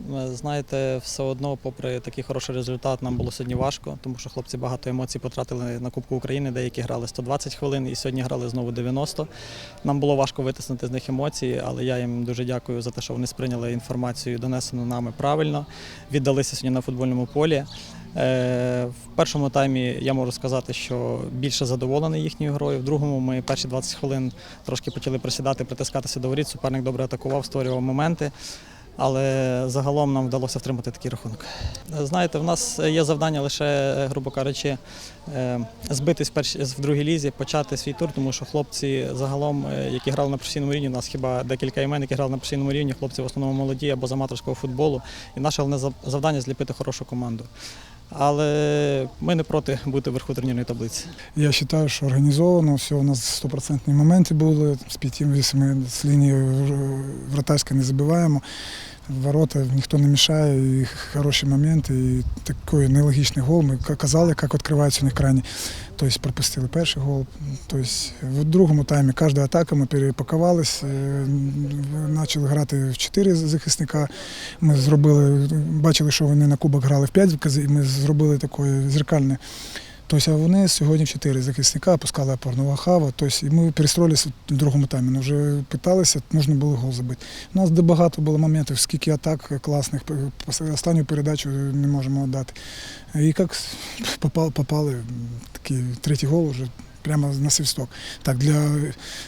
Е, Знаєте, все одно, попри такий хороший результат, нам було сьогодні важко, тому що хлопці багато емоцій потратили на Кубку України, деякі грали 120 хвилин і сьогодні грали знову 90. Нам було важко витиснути з них емоції, але я їм дуже дякую за те, що вони сприйняли інформацію, донесену нами правильно, віддалися сьогодні на футбольному полі. Е, В першому таймі я можу сказати, що більше задоволений їхньою грою. В другому ми перші 20 хвилин трошки почали присідати, притискатися до воріт. Суперник добре атакував, створював моменти. Але загалом нам вдалося втримати такий рахунок. Знаєте, в нас є завдання лише, грубо кажучи, е, збитись в другій лізі, почати свій тур, тому що хлопці загалом, е, які грали на професійному рівні, у нас хіба декілька імен, які грали на професійному рівні, хлопці в основному молоді або з аматорського футболу. І наше головне завдання зліпити хорошу команду. Але ми не проти бути верху турнірної таблиці. Я вважаю, що організовано, все у нас стопроцентні моменти були. З п'яти ми з лінії вратарська не забиваємо. Ворота ніхто не мішає, і хороші моменти, і такий нелогічний гол. Ми казали, як відкриваються у них крайні. Тобто пропустили перший гол. Тобто в другому таймі кожна атака ми перепакувалися, почали грати в чотири захисника. Ми зробили, бачили, що вони на кубок грали в п'ять, і ми зробили таке зеркальне. Тобто вони сьогодні чотири захисника опускали опорного хава. Тобто ми перестроїлися в другому таймі. Ну, вже питалися, можна було гол забити. У нас де багато було моментів, скільки атак класних. Останню передачу не можемо віддати. І як попали, попали такий третій гол вже. Прямо на свисток. Так, для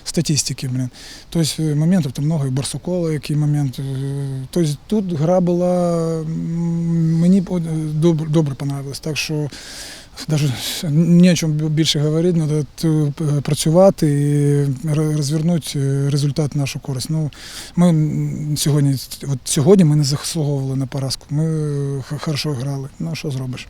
статистики, блин. Тобто е, моментів там много, і Барсукола, який момент. е, Тобто тут гра була, мені добре, добре понравилась. Так що навіть ні о чому більше говорити, треба працювати і розвернути е, результат нашу користь. Ну, ми сьогодні, от сьогодні ми не заслуговували на поразку. Ми е, хорошо грали. Ну, що зробиш?